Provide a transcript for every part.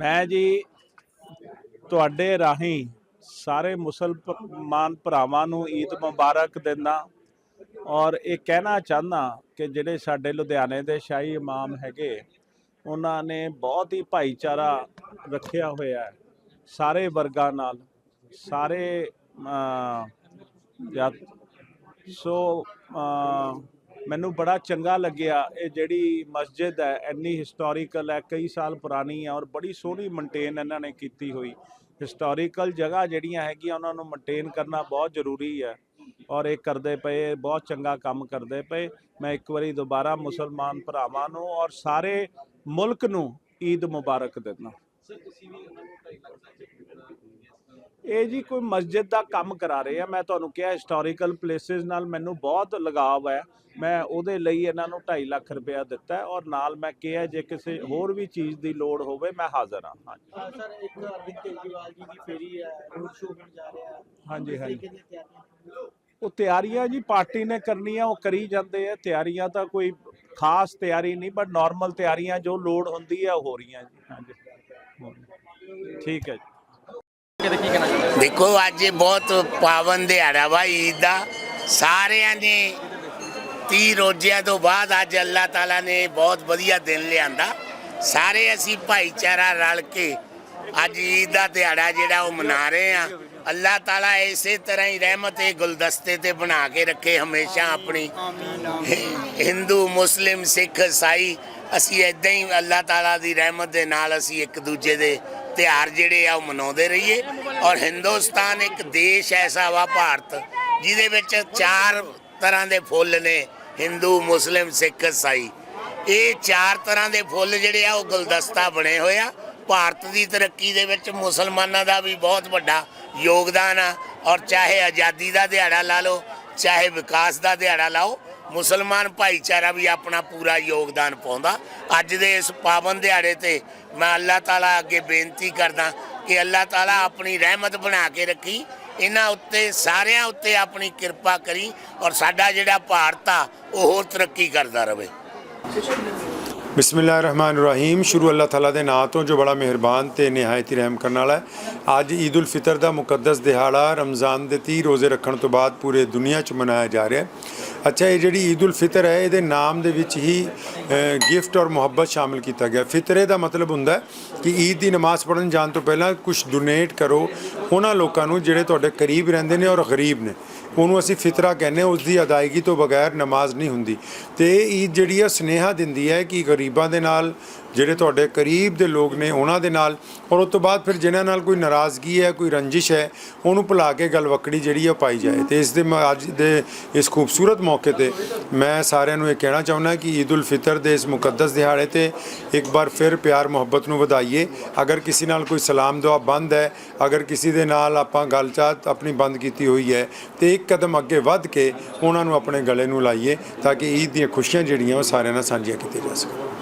ਮੈਂ ਜੀ ਤੁਹਾਡੇ ਰਾਹੀਂ ਸਾਰੇ ਮੁਸਲਮਾਨ ਭਰਾਵਾਂ ਨੂੰ ਈਦ ਮੁਬਾਰਕ ਦਿੰਦਾ ਔਰ ਇਹ ਕਹਿਣਾ ਚਾਹੁੰਦਾ ਕਿ ਜਿਹੜੇ ਸਾਡੇ ਲੁਧਿਆਣੇ ਦੇ ਸ਼ਾਹੀ ਇਮਾਮ ਹੈਗੇ ਉਹਨਾਂ ਨੇ ਬਹੁਤ ਹੀ ਭਾਈਚਾਰਾ ਰੱਖਿਆ ਹੋਇਆ ਹੈ ਸਾਰੇ ਵਰਗਾਂ ਨਾਲ ਸਾਰੇ ਅ, ਸੋ ਮੈਨੂੰ ਬੜਾ ਚੰਗਾ ਲੱਗਿਆ। ਇਹ ਜਿਹੜੀ ਮਸਜਿਦ ਹੈ, ਇੰਨੀ ਹਿਸਟੋਰੀਕਲ ਹੈ, ਕਈ ਸਾਲ ਪੁਰਾਣੀ ਹੈ ਔਰ ਬੜੀ ਸੋਹਣੀ ਮੇਨਟੇਨ ਇਹਨਾਂ ਨੇ ਕੀਤੀ ਹੋਈ। ਹਿਸਟੋਰੀਕਲ ਜਗ੍ਹਾ ਜਿਹੜੀਆਂ ਹੈਗੀਆਂ, ਉਹਨਾਂ ਨੂੰ ਮੇਨਟੇਨ ਕਰਨਾ ਬਹੁਤ ਜ਼ਰੂਰੀ ਹੈ ਔਰ ਇਹ ਕਰਦੇ ਪਏ ਬਹੁਤ ਚੰਗਾ ਕੰਮ ਕਰਦੇ ਪਏ। ਮੈਂ ਇੱਕ ਵਾਰੀ ਦੁਬਾਰਾ ਮੁਸਲਮਾਨ ਭਰਾਵਾਂ ਨੂੰ ਔਰ ਸਾਰੇ ਮੁਲਕ ਨੂੰ ਈਦ ਮੁਬਾਰਕ ਦਿੰਦਾ। ਇਹ ਜੀ ਕੋਈ ਮਸਜਿਦ ਦਾ ਕੰਮ ਕਰਾ ਰਹੇ ਆ। ਮੈਂ ਤੁਹਾਨੂੰ ਕਿਹਾ ਹਿਸਟੋਰੀਕਲ ਪਲੇਸਿਸ ਨਾਲ ਮੈਨੂੰ ਬਹੁਤ ਲਗਾਵ ਹੈ। ਮੈਂ ਉਹਦੇ ਲਈ ਇਹਨਾਂ ਨੂੰ 2.5 ਲੱਖ ਰੁਪਇਆ ਦਿੱਤਾ ਔਰ ਨਾਲ ਮੈਂ ਕਿਹਾ ਜੇ ਕਿਸੇ ਹੋਰ ਵੀ ਚੀਜ਼ ਦੀ ਲੋੜ ਹੋਵੇ ਮੈਂ ਹਾਜ਼ਰ ਹਾਂ। ਹਾਂਜੀ। ਹਾਂ ਸਰ ਇੱਕ ਅਰਵਿੰਦ ਕੇਜਰੀਵਾਲ ਜੀ ਦੀ ਫੇਰੀ ਹੈ ਰੋਡ ਸ਼ੋਅ ਹੋਣ ਜਾ ਰਿਹਾ ਹਾਂਜੀ, ਹਾਂਜੀ। ਉਹ ਤਿਆਰੀਆਂ ਜੀ ਪਾਰਟੀ ਨੇ ਕਰਨੀਆਂ ਉਹ ਕਰੀ ਜਾਂਦੇ ਆ। ਤਿਆਰੀਆਂ ਤਾਂ ਕੋਈ ਖਾਸ ਤਿਆਰੀ ਨਹੀਂ ਬਟ ਨਾਰਮਲ ਤਿਆਰੀਆਂ ਜੋ ਲੋੜ ਹੁੰਦੀ ਹੈ ਉਹ ਹੋ ਰਹੀਆਂ ਜੀ। ਹਾਂਜੀ। ਠੀਕ ਹੈ ਜੀ। ਦੇਖੋ, ਅੱਜ ਇਹ ਬਹੁਤ ਪਾਵਨ ਦਿਹਾੜਾ ਵਾ ਈਦ ਦਾ। ਸਾਰਿਆਂ ਨੇ 30 ਰੋਜ਼ਿਆਂ ਤੋਂ ਬਾਅਦ ਅੱਜ ਅੱਲਾਹ ਤਾਲਾ ਨੇ ਬਹੁਤ ਵਧੀਆ ਦਿਨ ਲਿਆਂਦਾ। ਸਾਰੇ ਅਸੀਂ ਭਾਈਚਾਰਾ ਰਲ ਕੇ ਅੱਜ ਈਦ ਦਾ ਦਿਹਾੜਾ ਜਿਹੜਾ ਉਹ ਮਨਾ ਰਹੇ ਆ। ਅੱਲਾਹ ਤਾਲਾ ਇਸੇ ਤਰ੍ਹਾਂ ਹੀ ਰਹਿਮਤ ਇਹ ਗੁਲਦਸਤੇ ਤੇ ਬਣਾ ਕੇ ਰੱਖੇ ਹਮੇਸ਼ਾ ਆਪਣੀ। ਹਿੰਦੂ, ਮੁਸਲਿਮ, ਸਿੱਖ, ਈਸਾਈ, ਅਸੀਂ ਇਦਾਂ ਹੀ ਅੱਲਾਹ ਤਾਲਾ ਦੀ ਰਹਿਮਤ ਦੇ ਨਾਲ ਅਸੀਂ ਇੱਕ ਦੂਜੇ ਦੇ ਤਿਉਹਾਰ ਜਿਹੜੇ ਆ ਉਹ ਮਨਾਉਂਦੇ ਰਹੀਏ। ਔਰ ਹਿੰਦੁਸਤਾਨ ਇੱਕ ਦੇਸ਼ ਐਸਾ ਵਾ ਭਾਰਤ, ਜਿਹਦੇ ਵਿੱਚ ਚਾਰ ਤਰ੍ਹਾਂ ਦੇ ਫੁੱਲ ਨੇ, ਹਿੰਦੂ, ਮੁਸਲਿਮ, ਸਿੱਖ, ਈਸਾਈ। ਇਹ ਚਾਰ ਤਰ੍ਹਾਂ ਦੇ ਫੁੱਲ ਜਿਹੜੇ ਆ ਉਹ ਗੁਲਦਸਤਾ ਬਣੇ ਹੋਏ ਆ। ਭਾਰਤ ਦੀ ਤਰੱਕੀ ਦੇ ਵਿੱਚ ਮੁਸਲਮਾਨਾਂ ਦਾ ਵੀ ਬਹੁਤ ਵੱਡਾ ਯੋਗਦਾਨ ਆ। ਔਰ ਚਾਹੇ ਆਜ਼ਾਦੀ ਦਾ ਦਿਹਾੜਾ ਲਾ ਲਓ, ਚਾਹੇ ਵਿਕਾਸ ਦਾ ਦਿਹਾੜਾ ਲਾਓ, ਮੁਸਲਮਾਨ ਭਾਈਚਾਰਾ ਵੀ ਆਪਣਾ ਪੂਰਾ ਯੋਗਦਾਨ ਪਾਉਂਦਾ। ਅੱਜ ਦੇ ਇਸ ਪਾਵਨ ਦਿਹਾੜੇ ਤੇ ਮੈਂ ਅੱਲਾਹ ਤਾਲਾ ਅੱਗੇ ਬੇਨਤੀ ਕਰਦਾ ਕਿ ਅੱਲਾਹ ਤਾਲਾ ਆਪਣੀ ਰਹਿਮਤ ਬਣਾ ਕੇ ਰੱਖੀ, ਇਹਨਾਂ ਉੱਤੇ, ਸਾਰਿਆਂ ਉੱਤੇ ਆਪਣੀ ਕਿਰਪਾ ਕਰੀ ਔਰ ਸਾਡਾ ਜਿਹੜਾ ਭਾਰਤ ਆ, ਉਹ ਹੋਰ ਤਰੱਕੀ ਕਰਦਾ ਰਹੇ ਬਿਸਮਿਲ੍ਲਾਹਿਰਰਹਿਮਾਨਿਰਰਹੀਮ। ਸ਼ੁਰੂ ਅੱਲਾਹ ਤਾਲਾ ਦੇ ਨਾਂ ਤੋਂ ਜੋ ਬੜਾ ਮਿਹਰਬਾਨ ਤੇ ਨਿਹਾਇਤ ਹੀ ਰਹਿਮ ਕਰਨ ਵਾਲਾ ਹੈ। ਅੱਜ ਈਦ ਉਲ ਫਿਤਰ ਦਾ ਮੁਕੱਦਸ ਦਿਹਾੜਾ ਰਮਜ਼ਾਨ ਦੇ 30 ਰੋਜ਼ੇ ਰੱਖਣ ਤੋਂ ਬਾਅਦ ਪੂਰੇ ਦੁਨੀਆ 'ਚ ਮਨਾਇਆ ਜਾ ਰਿਹਾ ਹੈ। ਅੱਛਾ, ਇਹ ਜਿਹੜੀ ਈਦ ਉਲ ਫਿਤਰ ਹੈ, ਇਹਦੇ ਨਾਮ ਦੇ ਵਿੱਚ ਹੀ ਗਿਫਟ ਔਰ ਮੁਹੱਬਤ ਸ਼ਾਮਿਲ ਕੀਤਾ ਗਿਆ। ਫਿਤਰੇ ਦਾ ਮਤਲਬ ਹੁੰਦਾ ਹੈ ਕਿ ਈਦ ਦੀ ਨਮਾਜ਼ ਪੜ੍ਹਨ ਜਾਣ ਤੋਂ ਪਹਿਲਾਂ ਕੁਝ ਡੋਨੇਟ ਕਰੋ ਉਹਨਾਂ ਲੋਕਾਂ ਨੂੰ ਜਿਹੜੇ ਤੁਹਾਡੇ ਕਰੀਬ ਰਹਿੰਦੇ ਨੇ ਔਰ ਗਰੀਬ ਨੇ। ਉਹਨੂੰ ਅਸੀਂ ਫਿਤਰਾ ਕਹਿੰਦੇ ਹਾਂ ਉਸ ਦੀ ਅਦਾਇਗੀ ਤੋਂ ਬਗੈਰ ਨਮਾਜ਼ ਨਹੀਂ ਹੁੰਦੀ। ਤੇ ਇਹ ਈਦ ਜਿਹੜੀ ਆ ਸਨੇਹਾ ਦਿੰਦੀ ਹੈ ਕਿ ਗਰੀਬਾਂ ਦੇ ਨਾਲ ਜਿਹੜੇ ਤੁਹਾਡੇ ਕਰੀਬ ਦੇ ਲੋਕ ਨੇ ਉਹਨਾਂ ਦੇ ਨਾਲ। ਔਰ ਉਸ ਤੋਂ ਬਾਅਦ ਫਿਰ ਜਿਨ੍ਹਾਂ ਨਾਲ ਕੋਈ ਨਾਰਾਜ਼ਗੀ ਹੈ, ਕੋਈ ਰੰਜਿਸ਼ ਹੈ, ਉਹਨੂੰ ਭੁਲਾ ਕੇ ਗਲਵਕੜੀ ਜਿਹੜੀ ਆ ਉਹ ਪਾਈ ਜਾਏ। ਤੇ ਇਸ ਦੇ ਮ- ਅੱਜ ਦੇ ਇਸ ਖੂਬਸੂਰਤ ਮੌਕੇ ਤੇ ਮੈਂ ਸਾਰਿਆਂ ਨੂੰ ਇਹ ਕਹਿਣਾ ਚਾਹੁੰਦਾ ਕਿ ਈਦ ਉਲ ਫਿਤਰ ਦੇ ਇਸ ਮੁਕੱਦਸ ਦਿਹਾੜੇ ਤੇ ਇੱਕ ਵਾਰ ਫਿਰ ਪਿਆਰ ਮੁਹੱਬਤ ਨੂੰ ਵਧਾਈਏ। ਅਗਰ ਕਿਸੇ ਨਾਲ ਕੋਈ ਸਲਾਮ ਦੁਆ ਬੰਦ ਹੈ, ਅਗਰ ਕਿਸੇ ਦੇ ਨਾਲ ਆਪਾਂ ਗੱਲਬਾਤ ਆਪਣੀ ਬੰਦ ਕੀਤੀ ਹੋਈ ਹੈ, ਤੇ ਇੱਕ ਕਦਮ ਅੱਗੇ ਵੱਧ ਕੇ ਉਹਨਾਂ ਨੂੰ ਆਪਣੇ ਗਲੇ ਨੂੰ ਲਾਈਏ, ਤਾਂ ਕਿ ਈਦ ਦੀਆਂ ਖੁਸ਼ੀਆਂ ਜਿਹੜੀਆਂ ਉਹ ਸਾਰਿਆਂ ਨਾਲ ਸਾਂਝੀਆਂ ਕੀਤੀਆਂ ਜਾ ਸਕਣ।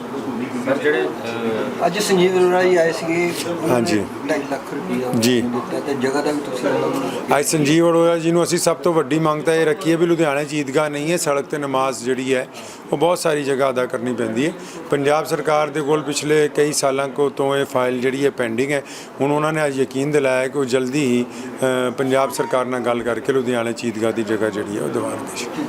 ਸਰ ਜਿਹੜੇ ਅਹ, ਅੱਜ ਸੰਜੀਵ ਅਰੋੜਾ ਜੀ ਆਏ ਸੀਗੇ ਹਾਂਜੀ। 2.5 ਲੱਖ ਰੁਪਏ ਜੀ। ਦਿੱਤਾ ਤੇ ਜਗ੍ਹਾ ਦਾ ਵੀ ਤੁਸੀਂ ਅੱਜ ਸੰਜੀਵ ਅਰੋੜਾ ਜੀ ਨੂੰ ਅਸੀਂ ਸਭ ਤੋਂ ਵੱਡੀ ਮੰਗ ਤਾਂ ਇਹ ਰੱਖੀ ਹੈ ਵੀ ਲੁਧਿਆਣੇ 'ਚ ਈਦਗਾਹ ਨਹੀਂ ਹੈ ਸੜਕ ਤੇ ਨਮਾਜ਼ ਜਿਹੜੀ ਹੈ ਉਹ ਬਹੁਤ ਸਾਰੀ ਜਗ੍ਹਾ ਅਦਾ ਕਰਨੀ ਪੈਂਦੀ ਹੈ ਪੰਜਾਬ ਸਰਕਾਰ ਦੇ ਕੋਲ ਪਿਛਲੇ ਕਈ ਸਾਲਾਂ ਕੋ ਤੋਂ ਇਹ ਫਾਈਲ ਜਿਹੜੀ ਹੈ ਪੈਂਡਿੰਗ ਹੈ ਹੁਣ ਉਹਨਾਂ ਨੇ ਅੱਜ ਯਕੀਨ ਦਿਲਾਇਆ ਕਿ ਉਹ ਜਲਦੀ ਹੀ ਅ, ਪੰਜਾਬ ਸਰਕਾਰ ਨਾਲ ਗੱਲ ਕਰਕੇ ਲੁਧਿਆਣੇ 'ਚ ਈਦਗਾਹ ਦੀ ਜਗ੍ਹਾ ਜਿਹੜੀ ਹੈ ਉਹ ਦਿਵਾਉਣਗੇ